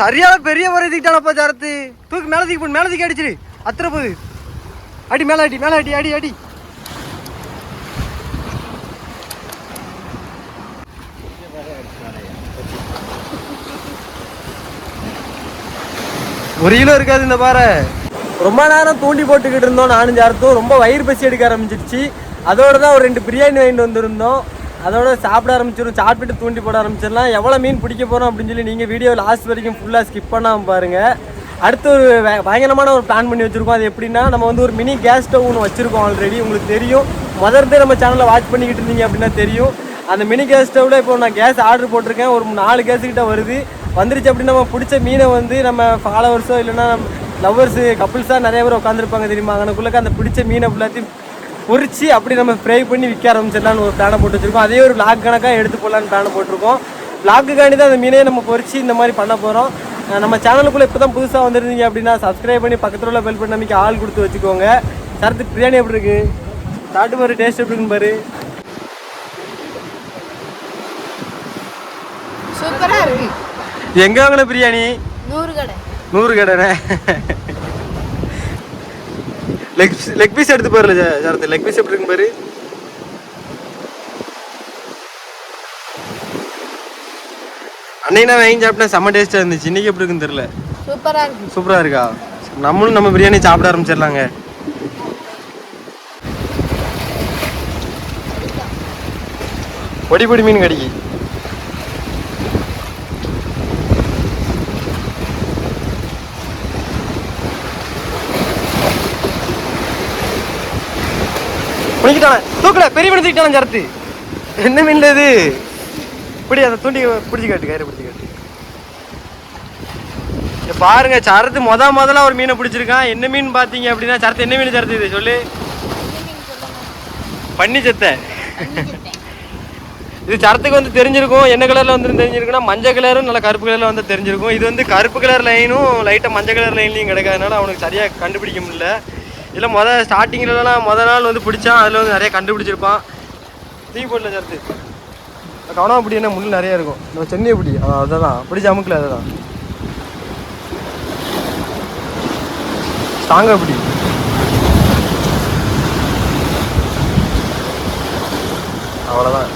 சரியான பெரிய முறை தூக்கிட்டானப்பா சரத்து தூக்கு மேலே தூக்கி மேலே தூக்கி அடிச்சிரு. அத்தனை போகுது. அடி மேலே அடி மேலே அடி அடி அடி. ஒரு கிலோ இருக்காது இந்த பாறை. ரொம்ப நேரம் தூண்டி போட்டுக்கிட்டு இருந்தோம் நானும் சார்த்தும் ரொம்ப வயிறு பசி எடுக்க ஆரம்பிச்சிருச்சு. அதோட தான் ஒரு ரெண்டு பிரியாணி வாங்கிட்டு வந்திருந்தோம். அதோட சாப்பிட ஆரம்பிச்சிடும் சாப்பிட்டு தூண்டி போட ஆரம்பிச்சிடலாம் எவ்வளோ மீன் பிடிக்க போகிறோம் அப்படின்னு சொல்லி நீங்கள் வீடியோ லாஸ்ட் வரைக்கும் ஃபுல்லாக ஸ்கிப் பண்ணாமல் பாருங்கள் அடுத்து ஒரு பயங்கரமான ஒரு பிளான் பண்ணி வச்சுருக்கோம். அது எப்படின்னா நம்ம வந்து ஒரு மினி கேஸ் ஸ்டவ் ஒன்று வச்சுருக்கோம் ஆல்ரெடி உங்களுக்கு தெரியும். முதல்ல நம்ம சேனலில் வாட்ச் பண்ணிக்கிட்டு இருந்தீங்க அப்படின்னா தெரியும். அந்த மினி கேஸ் ஸ்டவ்வில் இப்போ நான் கேஸ் ஆர்டர் போட்டிருக்கேன். ஒரு நாலு கேஸ் வருது. வந்துருச்சு அப்படின்னா நம்ம பிடிச்ச மீனை வந்து நம்ம ஃபாலோவர்ஸோ இல்லைன்னா லவ்வர்ஸு கப்புள்ஸாக நிறைய பேர் உட்காந்துருப்பாங்க தெரியுமா? அங்கனக்குள்ளக்க அந்த பிடிச்ச மீனை ஃபுல்லாத்தையும் பொரிச்சு அப்படி நம்ம ஃப்ரை பண்ணி விற்க ஆரம்பிச்சிடலாம்னு ஒரு பிளானை போட்டு வச்சிருக்கோம். அதே ஒரு லாக் கணக்காக எடுத்து போடலான்னு பிளான் போட்டிருக்கோம். லாக்குக்காண்டி தான் அந்த மீனையை நம்ம பொரிச்சு இந்த மாதிரி பண்ண போகிறோம் நம்ம சேனலுக்குள்ளே இப்போ தான் புதுசாக வந்திருந்தீங்க அப்படின்னா சப்ஸ்கிரைப் பண்ணி பக்கத்தில் உள்ள பெல் பண்ண ஆள் கொடுத்து வச்சுக்கோங்க. சரத்து பிரியாணி எப்படி இருக்கு? சாப்பிட்டு பாரு டேஸ்ட் எப்படி இருக்குன்னு பாரு. சூப்பரா இருக்கு. இது எங்கே வாங்கின பிரியாணி? நூறு கடை. நூறு கடைண்ணே. லெக் லெக் பீஸ் எடுத்து பாருல சரத்து லெக் பீஸ் எப்படி இருக்குன்னு பாரு? அன்னைக்கு நான் வாங்கி சாப்பிட்டேன் செம்ம டேஸ்ட்டாக இருந்துச்சு. இன்னைக்கு எப்படி இருக்குன்னு தெரியல. சூப்பரா இருக்கு. சூப்பராக இருக்கா? நம்மளும் நம்ம பிரியாணி சாப்பிட ஆரம்பிச்சிடலாங்க. பொடி பொடி மீன் கடிக்கு. பிடிக்கிட்டானே தூக்கல பெரிய மீன் தூக்கிட்டான சரத்து என்ன மீன்ல இது. இப்படி அதை தூண்டி பிடிச்சி காட்டு கயிறு பிடிச்சி காட்டு. பாருங்க சரத்து மொத முதல்ல ஒரு மீனை பிடிச்சிருக்கான். என்ன மீன் பாத்தீங்க அப்படின்னா சரத்து என்ன மீன் சரத்து இது? சொல்லு. பண்ணி செத்த. இது சரத்துக்கு வந்து தெரிஞ்சிருக்கும். என்ன கலர்ல வந்து தெரிஞ்சிருக்குன்னா மஞ்சள் கலரும் நல்லா கருப்பு கலர்ல வந்து தெரிஞ்சிருக்கும். இது வந்து கருப்பு கலர் லைனும் லைட்டா மஞ்சள் கலர் லைன்லையும் கிடைக்காதனால அவனுக்கு சரியா கண்டுபிடிக்க முடியல. இல்லை முத ஸ்டார்டிங்லலாம் முத நாள் வந்து பிடிச்சான் அதில் வந்து நிறைய கண்டுபிடிச்சிருப்பான். தீ போடல சேர்த்து. கவனம் அப்படி என்ன முள் நிறைய இருக்கும். நம்ம சென்னை பிடி அதான் பிடிச்ச அமுக்கல அதுதான் ஸ்ட்ராங்காக பிடி. அவ்வளோதான்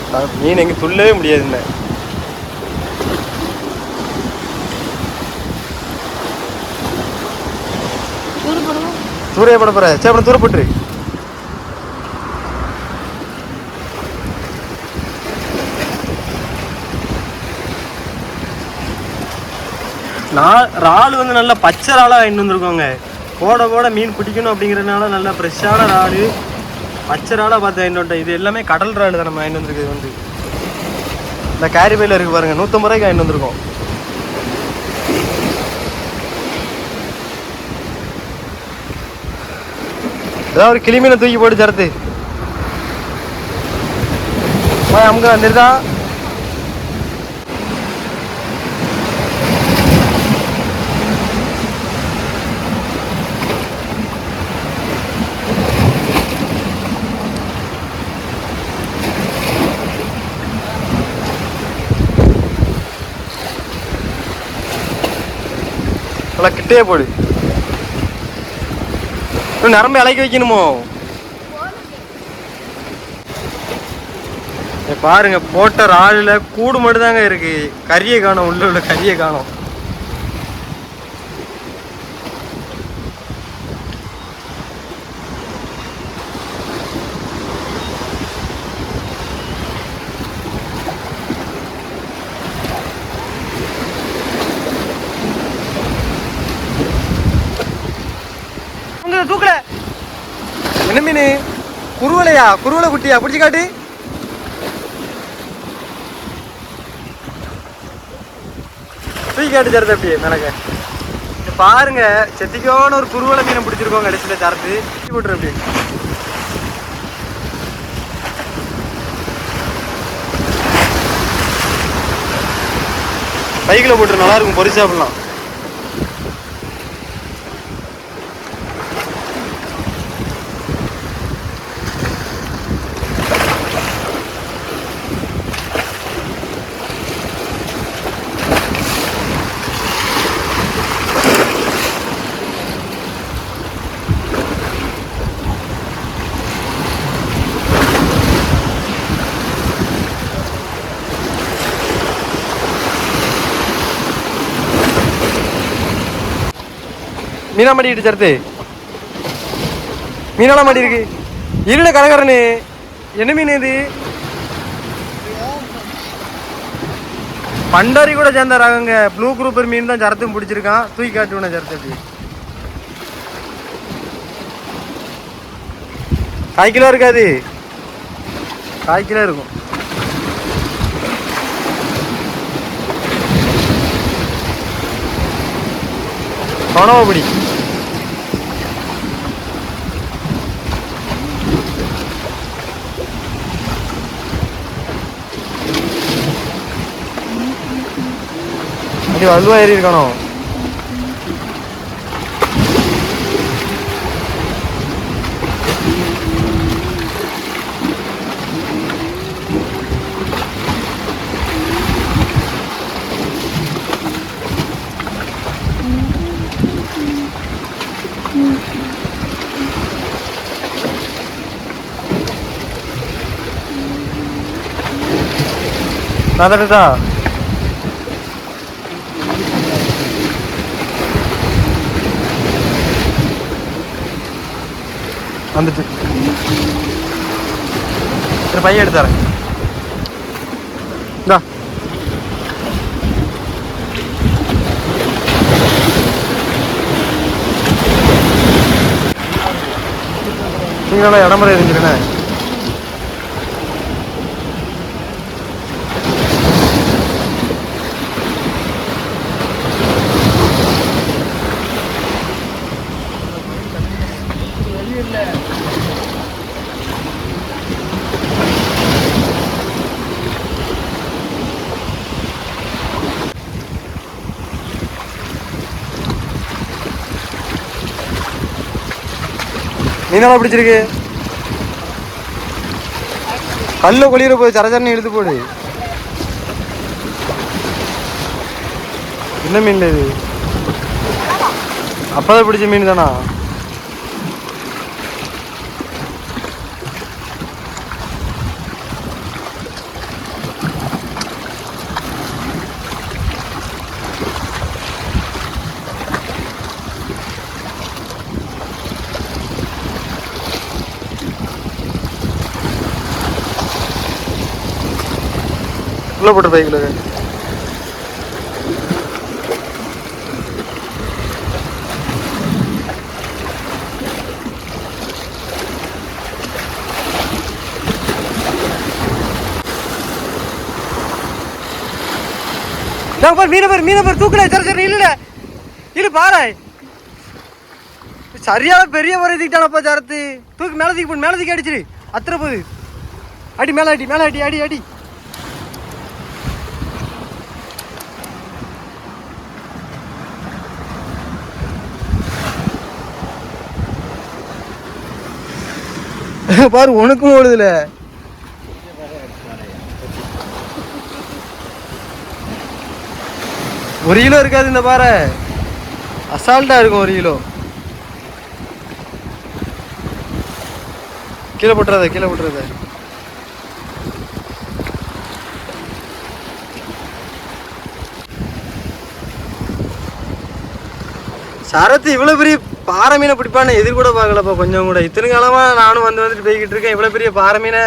மீன் எங்கே துள்ளவே முடியாது என்ன போட போற. அப்புறம் தூர போட்டுரு நான் இறால் வந்து நல்லா பச்சை இறாலாக வாங்கிட்டு வந்திருக்கோங்க. போட போட மீன் பிடிக்கணும் அப்படிங்கிறதுனால நல்லா ஃப்ரெஷ்ஷான இறால் பச்சை இறாலாக பார்த்து வந்துட்டேன் இது எல்லாமே கடல் இறால் தான் நம்ம வாங்கிட்டு வந்திருக்குது வந்து. இந்த கேரி பையில் இருக்கு பாருங்க நூற்றம்பது ரூபாய்க்கு வாங்கிட்டு வந்திருக்கோம். ஏதாவது ஒரு கிளிமீனை தூக்கி போட்டு சரத்து. போய் அமுக வந்துருதா? நல்லா கிட்டே போடு. நரம்பு இலக்கி வைக்கணுமோ? பாருங்க போட்ட ராலில் கூடு மட்டும் தாங்க இருக்கு. கறியை காணும் உள்ள உள்ள கறியை காணோம். உங்க தூக்கல என்ன மீன்? குருவலையா குருவலை குட்டியா? பிடிச்சி காட்டு. தூக்கி காட்டு தரது அப்படியே மேலங்க பாருங்க செத்திக்கோன்னு ஒரு குருவலை மீனை பிடிச்சிருக்கோம் கடைசியில தரத்து தூக்கி போட்டுரு அப்படியே. பைக்கில் போட்டு நல்லா இருக்கும் பொரிச்சு சாப்பிடலாம் மீனா மாட்டிக்கிட்டு சரத்து. மீனெல்லாம் மாட்டி இருக்கு. இருட கரகரனு என்ன மீன் இது? பண்டாரி கூட சேர்ந்த ராகங்க ப்ளூ குரூப்பர் மீன் தான் சரத்தும் பிடிச்சிருக்கான். தூக்கி காட்டுவேன் சரத்து அப்படி. காய் கிலோ இருக்காது. காய் கிலோ இருக்கும். கனவு பிடி அப்படி வலுவா ஏறி இருக்கணும் அதடா வந்துட்டு. சரி பையன் எடுத்து தரேன். இந்தா. நீங்களும் இடமுறை இருந்துருண்ணே மீனெல்லாம் பிடிச்சிருக்கு? கல்ல கொளியில போய் சரச்சரணி இழுத்து போடு என்ன மீன் இது? அப்பதான் பிடிச்ச மீன் தானா? உள்ள போட்டு பைக்கில் நான் மீனவர் மீனை தூக்கல சரி சரி இல்லட இரு பாரு. சரியான பெரிய வரை தூக்கிட்டானப்பா சரத்து. தூக்கு மேலே தூக்கி போடு மேலே தூக்கி அடிச்சிரு. அத்தனை போகுது அடி மேலே அடி மேலே அடி அடி அடி. பாரு உனக்கும் ஓடுதுல. ஒரு கிலோ இருக்காது இந்த பாறை. அசால்ட்டா இருக்கும் ஒரு கிலோ. கீழே போட்டுறத கீழே போட்டுறத. சரத்து இவ்வளோ பெரிய பாறை மீனை பிடிப்பான்னு எதிர் கூட பார்க்கலப்பா. கொஞ்சம் கூட. இத்தனை காலமா நானும் வந்து வந்துட்டு போய்கிட்டு இருக்கேன். இவ்வளோ பெரிய பாறை மீனை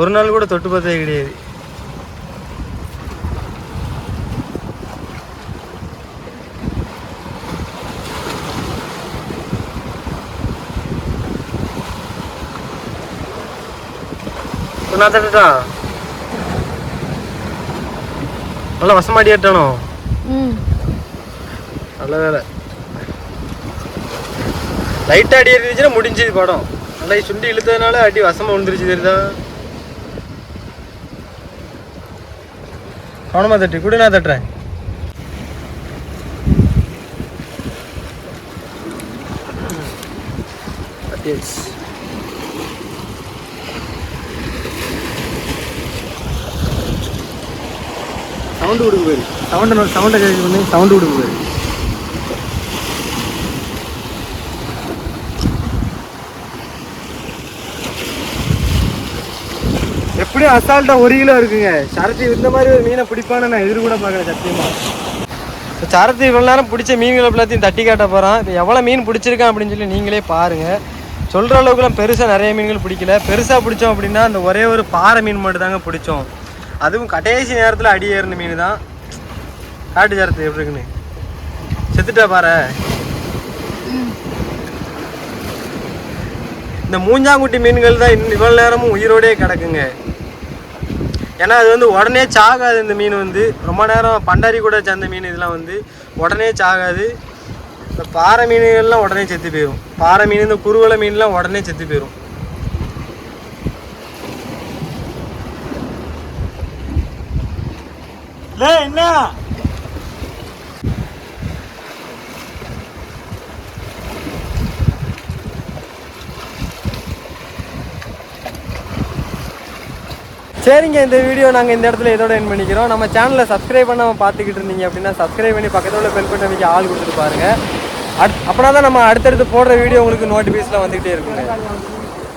ஒரு நாள் கூட தொட்டு பார்த்தே கிடையாது. நான் தட்டுட்டான் நல்லா வசமாடி ஏட்டானோ ம். நல்ல வேலை. லைட்டாக அடி இருந்துச்சுன்னா முடிஞ்சது படம். நல்லா சுண்டி இழுத்ததுனால அடி வசமாக விழுந்துருச்சு தெரியுதா? கவனமா தட்டு கூட நான் தட்டுறேன். சவுண்டு கொடுக்க போயிரு சவுண்டை சவுண்டை கேட்க பண்ணி சவுண்டு கொடுக்க போயிரு அசால்ட்டாக ஒரு கிலோ இருக்குங்க. சரத்தி இந்த மாதிரி ஒரு மீனை பிடிப்பான்னு நான் எதிர்கூட கூட சத்தியமாக இப்போ சரத்து இவ்வளோ நேரம் பிடிச்ச மீன்களை எல்லாத்தையும் தட்டி காட்ட போகிறான் இப்போ எவ்வளோ மீன் பிடிச்சிருக்கான் அப்படின்னு சொல்லி நீங்களே பாருங்கள் சொல்கிற அளவுக்குலாம் பெருசாக நிறைய மீன்கள் பிடிக்கல. பெருசாக பிடிச்சோம் அப்படின்னா அந்த ஒரே ஒரு பாறை மீன் மட்டும் தாங்க பிடிச்சோம். அதுவும் கடைசி நேரத்தில் அடி ஏறின மீன் தான். காட்டு சரத்து எப்படி இருக்குன்னு? செத்துட்டா பாரு இந்த மூஞ்சாங்குட்டி மீன்கள் தான் இன்னும் இவ்வளோ நேரமும் உயிரோடே கிடக்குங்க. ஏன்னா அது வந்து உடனே சாகாது இந்த மீன் வந்து. ரொம்ப நேரம் பண்டாரி கூட சேர்ந்த மீன் இதெல்லாம் வந்து உடனே சாகாது. இந்த பாறை மீன்கள்லாம் உடனே செத்து போயிடும் பாறை மீன் இந்த குருவலை மீன்லாம் உடனே செத்து போயிடும் என்ன? சரிங்க இந்த வீடியோ நாங்கள் இந்த இடத்துல இதோட என் பண்ணிக்கிறோம். நம்ம சேனலை சப்ஸ்கிரைப் பண்ணாமல் பார்த்துக்கிட்டு இருந்தீங்க அப்படின்னா சப்ஸ்கிரைப் பண்ணி பக்கத்தில் உள்ள பெல் பட்டன் வைக்க ஆள் கொடுத்துட்டு பாருங்கள் அட் அப்படின்னா தான் நம்ம அடுத்தடுத்து போடுற வீடியோ உங்களுக்கு நோட்டிஃபிகேஷனில் வந்துகிட்டே இருக்குங்க.